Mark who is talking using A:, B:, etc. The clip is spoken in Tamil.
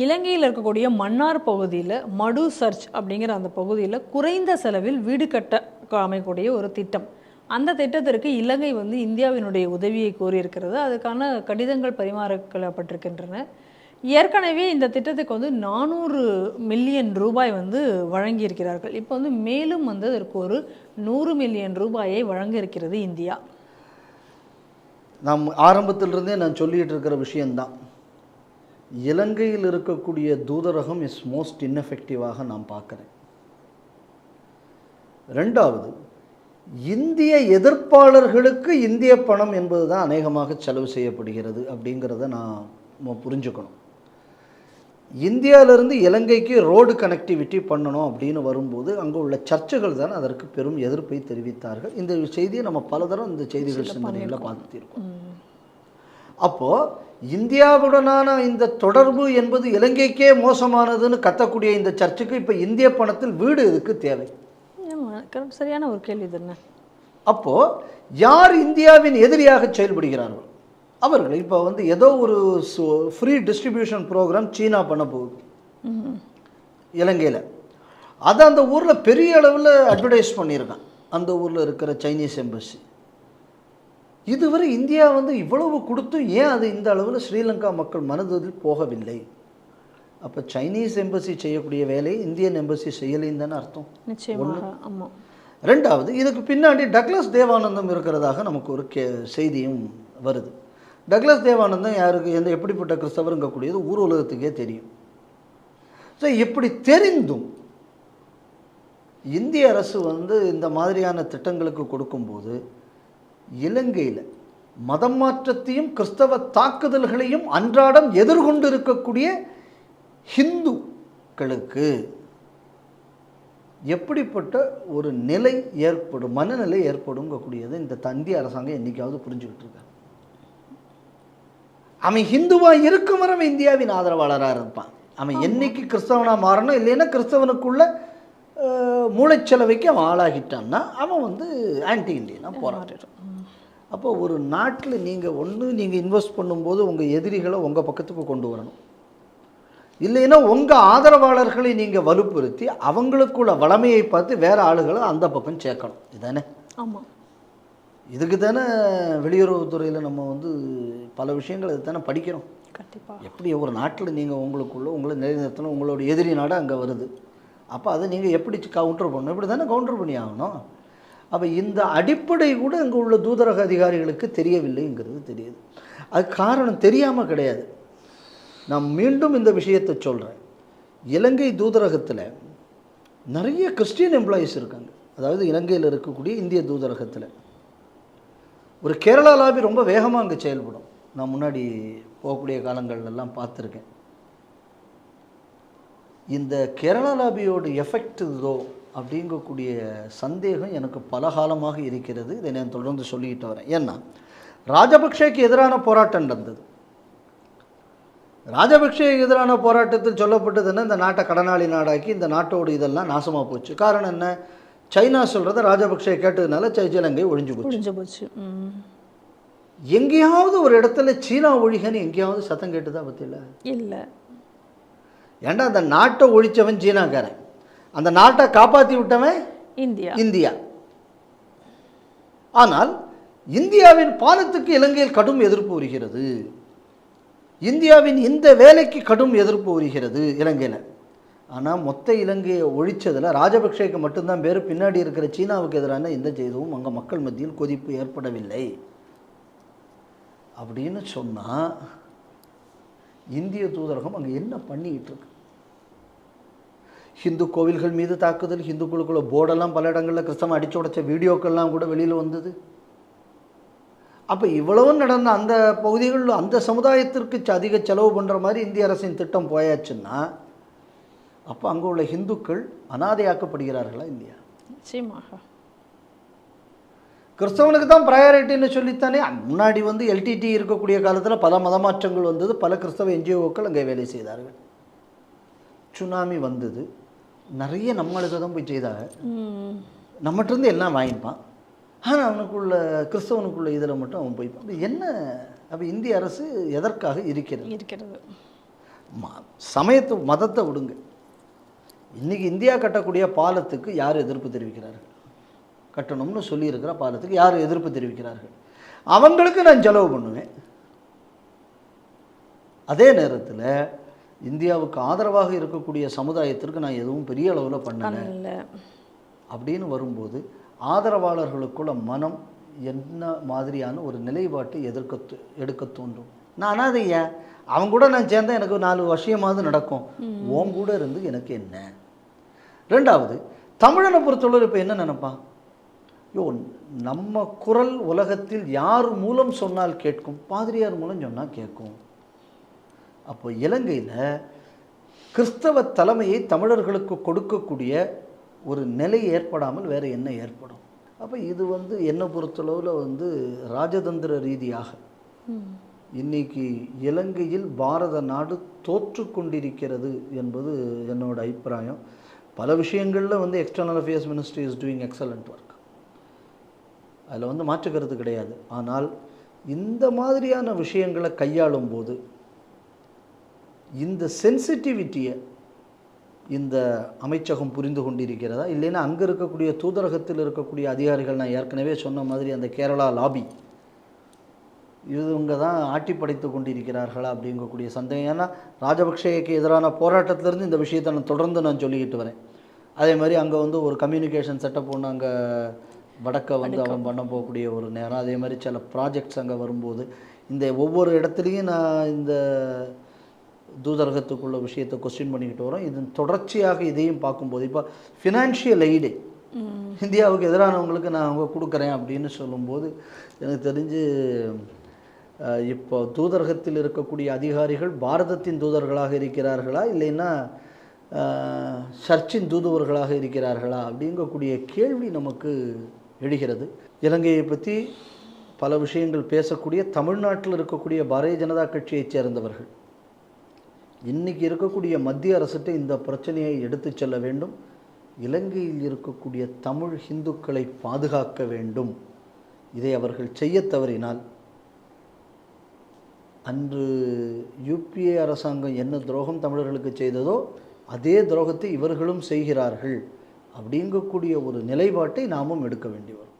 A: இலங்கையில் இருக்கக்கூடிய மன்னார் பகுதியில் மடு சர்ச் அப்படிங்கிற அந்த பகுதியில் குறைந்த செலவில் வீடு கட்ட அமைக்கக்கூடிய ஒரு திட்டம். அந்த திட்டத்திற்கு இலங்கை வந்து இந்தியாவினுடைய உதவியை கோரியிருக்கிறது. அதுக்கான கடிதங்கள் பரிமாறப்பட்டிருக்கின்றன. ஏற்கனவே இந்த திட்டத்துக்கு வந்து நானூறு மில்லியன் ரூபாய் வந்து வழங்கியிருக்கிறார்கள். இப்போ வந்து மேலும் வந்து அதற்கு ஒரு நூறு மில்லியன் ரூபாயை வழங்க இருக்கிறது இந்தியா.
B: நாம் ஆரம்பத்திலிருந்தே நான் சொல்லிகிட்டு இருக்கிற விஷயம்தான். இலங்கையில் இருக்கக்கூடிய தூதரகம் இஸ் மோஸ்ட் ineffective-ஆக நான் பார்க்குறேன். ரெண்டாவது இந்திய எதிர்ப்பாளர்களுக்கு இந்திய பணம் என்பது தான் அநேகமாக செலவு செய்யப்படுகிறது அப்படிங்கிறத நான் புரிஞ்சுக்கணும். இந்தியாவிலிருந்து இலங்கைக்கு ரோடு கனெக்டிவிட்டி பண்ணணும் அப்படின்னு வரும்போது அங்கே உள்ள சர்ச்சுகள் தான் அதற்கு பெரும் எதிர்ப்பை தெரிவித்தார்கள். இந்த செய்தியை நம்ம பலதரம் இந்த செய்திகள் சிந்தனையில் பார்த்திருக்கோம். அப்போது இந்தியாவுடனான இந்த தொடர்பு என்பது இலங்கைக்கே மோசமானதுன்னு கத்தக்கூடிய இந்த சர்ச்சுக்கு இப்போ இந்திய பணத்தில் வீடு இதுக்கு தேவை.
A: சரியான ஒரு கேள்வி தானே
B: அப்போது யார் இந்தியாவின் எதிரியாக செயல்படுகிறார்கள்? அவர்கள் இப்போ வந்து ஏதோ ஒரு ஃப்ரீ டிஸ்ட்ரிபியூஷன் ப்ரோக்ராம் சீனா பண்ண போகுது. இலங்கையில். அதை அந்த ஊரில் பெரிய அளவில் அட்வர்டைஸ் பண்ணியிருக்கான். அந்த ஊரில் இருக்கிற சைனீஸ் எம்பசி இதுவரை இந்தியா வந்து இவ்வளவு கொடுத்தும் ஏன் அது இந்த அளவில் ஸ்ரீலங்கா மக்கள் மனதில் போகவில்லை? அப்போ சைனீஸ் எம்பசி செய்யக்கூடிய வேலையை இந்தியன் எம்பசி செய்யலைன்னு தானே அர்த்தம்.
A: ஆமாம்
B: ரெண்டாவது இதுக்கு பின்னாடி டக்ளஸ் தேவானந்தம் இருக்கிறதாக நமக்கு ஒரு கே செய்தியும் வருது. டக்ளஸ் தேவானந்தம் யாருக்கு எந்த எப்படிப்பட்ட கிறிஸ்தவருங்கக்கூடியது ஊர் உலகத்துக்கே தெரியும். ஸோ இப்படி தெரிந்தும் இந்திய அரசு வந்து இந்த மாதிரியான திட்டங்களுக்கு கொடுக்கும்போது இலங்கையில் மதம் மாற்றத்தையும் கிறிஸ்தவ தாக்குதல்களையும் அன்றாடம் எதிர்கொண்டு இருக்கக்கூடிய ஹிந்துக்களுக்கு எப்படிப்பட்ட ஒரு நிலை ஏற்படும் மனநிலை ஏற்படுங்கக்கூடியது இந்த தந்திய அரசாங்கம் என்னைக்காவது புரிஞ்சுக்கிட்டு இருக்காங்க அவன் ஹிந்துவா இருக்கும் வரை அவன் இந்தியாவின் ஆதரவாளராக இருப்பான். அவன் என்னைக்கு கிறிஸ்தவனா மாறணும் இல்லைன்னா கிறிஸ்தவனுக்குள்ள மூளைச்சலவைக்கு அவன் ஆளாகிட்டான்னா அவன் வந்து ஆன்டி இந்தியனாக போகிறான் அப்போ ஒரு நாட்டில் நீங்கள் ஒன்று நீங்கள் இன்வெஸ்ட் பண்ணும்போது உங்கள் எதிரிகளை உங்கள் பக்கத்துக்கு கொண்டு வரணும். இல்லைன்னா உங்கள் ஆதரவாளர்களை நீங்கள் வலுப்படுத்தி அவங்களுக்குள்ள வளமையை பார்த்து வேற ஆளுகளை அந்த பக்கம் சேர்க்கணும். இதுதானே
A: ஆமாம்
B: இதுக்கு தானே வெளியுறவுத்துறையில் நம்ம வந்து பல விஷயங்கள் இது தானே படிக்கிறோம்.
A: கண்டிப்பாக
B: எப்படி ஒரு நாட்டில் நீங்கள் உங்களுக்குள்ள உங்களை நிலைநிறுத்தணும் உங்களோட எதிரி நாடு அங்கே வருது. அப்போ அதை நீங்கள் எப்படி கவுண்டர் பண்ணணும்? இப்படி தானே கவுண்டர் பண்ணி ஆகணும்? அப்போ இந்த அடிப்படை கூட அங்கே உள்ள தூதரக அதிகாரிகளுக்கு தெரியவில்லைங்கிறது தெரியுது. அது காரணம் தெரியாமல் கிடையாது. நான் மீண்டும் இந்த விஷயத்தை சொல்கிறேன் இலங்கை தூதரகத்தில் நிறைய கிறிஸ்டியன் எம்ப்ளாயீஸ் இருக்காங்க. அதாவது இலங்கையில் இருக்கக்கூடிய இந்திய தூதரகத்தில். ஒரு கேரளா லாபி ரொம்ப வேகமாக அங்கே செயல்படும். நான் முன்னாடி போகக்கூடிய காலங்கள்லாம் பார்த்துருக்கேன். இந்த கேரளா லாபியோட எஃபெக்ட் இதோ அப்படிங்கக்கூடிய சந்தேகம் எனக்கு பல காலமாக இருக்கிறது. இதை நான் தொடர்ந்து சொல்லிக்கிட்டு வரேன். ஏன்னா ராஜபக்சேக்கு எதிரான போராட்டம் நடந்தது. ராஜபக்சேக்கு எதிரான போராட்டத்தில் சொல்லப்பட்டது என்ன? இந்த நாட்டை கடனாளி நாடாக்கி இந்த நாட்டோட இதெல்லாம் நாசமாக போச்சு. காரணம் என்ன? சைனா சொல்கிறத ராஜபக்சே கேட்டதுனால சை- இலங்கை ஒழிஞ்சு போச்சு.
A: முடிஞ்சு போச்சு.
B: எங்கேயாவது ஒரு இடத்துல சீனா ஒழிகன்னு எங்கேயாவது சத்தம் கேட்டுதா பத்தியில?
A: இல்லை.
B: ஏன்டா அந்த நாட்டை ஒழிச்சவன் சீனாக்காரன்? அந்த நாட்டை காப்பாற்றி விட்டவன்
A: இந்தியா.
B: இந்தியா. ஆனால் இந்தியாவின் பாலத்துக்கு இலங்கையில் கடும் எதிர்ப்பு வருகிறது. இந்தியாவின் இந்த வேலைக்கு கடும் எதிர்ப்பு வருகிறது இலங்கையில். ஆனால் மொத்த இலங்கையை ஒழிச்சதில் ராஜபக்சேக்கு மட்டும்தான் பேர். பின்னாடி இருக்கிற சீனாவுக்கு எதிரான எந்த செய்தவும் அங்கே மக்கள் மத்தியில் கொதிப்பு ஏற்படவில்லை. அப்படின்னு சொன்னால் இந்திய தூதரகம் அங்கே என்ன பண்ணிக்கிட்டு இருக்கு? ஹிந்து கோவில்கள் மீது தாக்குதல் ஹிந்துக்களுக்குள்ள போர்டெல்லாம் பல இடங்களில் கிறிஸ்தவம் அடிச்சு உடைச்ச வீடியோக்கள்லாம் கூட வெளியில் வந்தது. அப்போ இவ்வளவும் நடந்த அந்த பகுதிகளில் அந்த சமுதாயத்திற்கு அதிக செலவு பண்ணுற மாதிரி இந்திய அரசின் திட்டம் போயாச்சுன்னா அப்போ அங்கே உள்ள ஹிந்துக்கள் அனாதையாக்கப்படுகிறார்களா இல்லையா?
A: நிச்சயமாக.
B: கிறிஸ்தவனுக்கு தான் ப்ரையாரிட்டின்னு சொல்லித்தானே முன்னாடி வந்து எல்டிடி இருக்கக்கூடிய காலத்தில் பல மதமாற்றங்கள் வந்தது பல கிறிஸ்தவ என்ஜிஓக்கள் அங்கே வேலை செய்தார்கள். சுனாமி வந்தது. நிறைய நம்மளுக்கு தான் போய் செய்தாங்க. நம்மகிட்டருந்து எல்லாம் வாங்கிப்பான். ஆனால் அவனுக்குள்ள கிறிஸ்தவனுக்குள்ள இதில் மட்டும் அவன் போய்ப்பான். என்ன அப்போ இந்திய அரசு எதற்காக இருக்கிறது?
A: இருக்கிறது.
B: ம- சமயத்தை மதத்தை விடுங்க. இன்றைக்கி இந்தியா கட்டக்கூடிய பாலத்துக்கு யார் எதிர்ப்பு தெரிவிக்கிறார்கள்? கட்டணும்னு சொல்லியிருக்கிற பாலத்துக்கு யார் எதிர்ப்பு தெரிவிக்கிறார்கள்? அவங்களுக்கு நான் செலவு பண்ணுவேன். அதே நேரத்தில் இந்தியாவுக்கு ஆதரவாக இருக்கக்கூடிய சமுதாயத்திற்கு நான் எதுவும் பெரிய அளவில் பண்ணலை. அப்படின்னு வரும்போது ஆதரவாளர்களுக்குள்ள மனம் என்ன மாதிரியான ஒரு நிலைப்பாட்டை எதிர்க்க எடுக்க தோன்றும். நான் அனாதைய அவன் கூட நான் சேர்ந்தா எனக்கு நாலு வருஷமாவது நடக்கும். உன் கூட இருந்து எனக்கு என்ன? ரெண்டாவது தமிழனை பொறுத்தளவு இப்போ என்ன நினைப்பான்? யோ நம்ம குரல் உலகத்தில் யார் மூலம் சொன்னால் கேட்கும்? பாதிரியார் மூலம் சொன்னால் கேட்கும். அப்போ இலங்கையில் கிறிஸ்தவ தலைமையை தமிழர்களுக்கு கொடுக்கக்கூடிய ஒரு நிலை ஏற்படாமல் வேறு என்ன ஏற்படும்? அப்போ இது வந்து என்னை பொறுத்தளவில் வந்து ராஜதந்திர ரீதியாக இன்னைக்கு இலங்கையில் பாரத நாடு தோற்று கொண்டிருக்கிறது என்பது என்னோட அபிப்பிராயம். பல விஷயங்களில் வந்து external affairs ministry is doing excellent work அதில் வந்து மாற்று கருத்து கிடையாது. ஆனால் இந்த மாதிரியான விஷயங்களை கையாளும் போது இந்த சென்சிட்டிவிட்டியை இந்த அமைச்சகம் புரிந்து கொண்டிருக்கிறதா? இல்லைன்னா அங்கே இருக்கக்கூடிய தூதரகத்தில் இருக்கக்கூடிய அதிகாரிகள் நான் ஏற்கனவே சொன்ன மாதிரி அந்த கேரளா லாபி இவங்க தான் ஆட்டி படைத்து கொண்டிருக்கிறார்களா அப்படிங்கக்கூடிய சந்தேகம். ஏன்னா ராஜபக்சேக்கு எதிரான போராட்டத்திலிருந்து இந்த விஷயத்தை நான் தொடர்ந்து நான் சொல்லிக்கிட்டு வரேன். அதே மாதிரி அங்கே வந்து ஒரு கம்யூனிகேஷன் செட்டப் ஒன்று அங்கே வடக்க வந்து அவன் பண்ண போகக்கூடிய ஒரு நேரம். அதே மாதிரி சில ப்ராஜெக்ட்ஸ் அங்கே வரும்போது இந்த ஒவ்வொரு இடத்துலையும் நான் இந்த தூதரகத்துக்குள்ள விஷயத்தை கொஸ்டின் பண்ணிக்கிட்டு வரோம். இதன் தொடர்ச்சியாக இதையும் பார்க்கும்போது இப்போ ஃபினான்ஷியல் எய்டு இந்தியாவுக்கு எதிரானவங்களுக்கு நான் அவங்க கொடுக்குறேன் அப்படின்னு சொல்லும்போது எனக்கு தெரிஞ்சு இப்போ தூதரகத்தில் இருக்கக்கூடிய அதிகாரிகள் பாரதத்தின் தூதர்களாக இருக்கிறார்களா? இல்லைன்னா சர்ச்சின் தூதுவர்களாக இருக்கிறார்களா? அப்படிங்கக்கூடிய கேள்வி நமக்கு எழுகிறது. இலங்கையை பற்றி பல விஷயங்கள் பேசக்கூடிய தமிழ்நாட்டில் இருக்கக்கூடிய பாரதிய ஜனதா கட்சியைச் சேர்ந்தவர்கள். இன்றைக்கி இருக்கக்கூடிய மத்திய அரசுகிட்ட இந்த பிரச்சனையை எடுத்துச் செல்ல வேண்டும். இலங்கையில் இருக்கக்கூடிய தமிழ் இந்துக்களை பாதுகாக்க வேண்டும். இதை அவர்கள் செய்யத் தவறினால் அன்று யூபிஏ அரசாங்கம் என்ன துரோகம் தமிழர்களுக்கு செய்ததோ அதே துரோகத்தை இவர்களும் செய்கிறார்கள். அப்படிங்கக்கூடிய ஒரு நிலைப்பாட்டை நாமும் எடுக்க வேண்டி வரும்.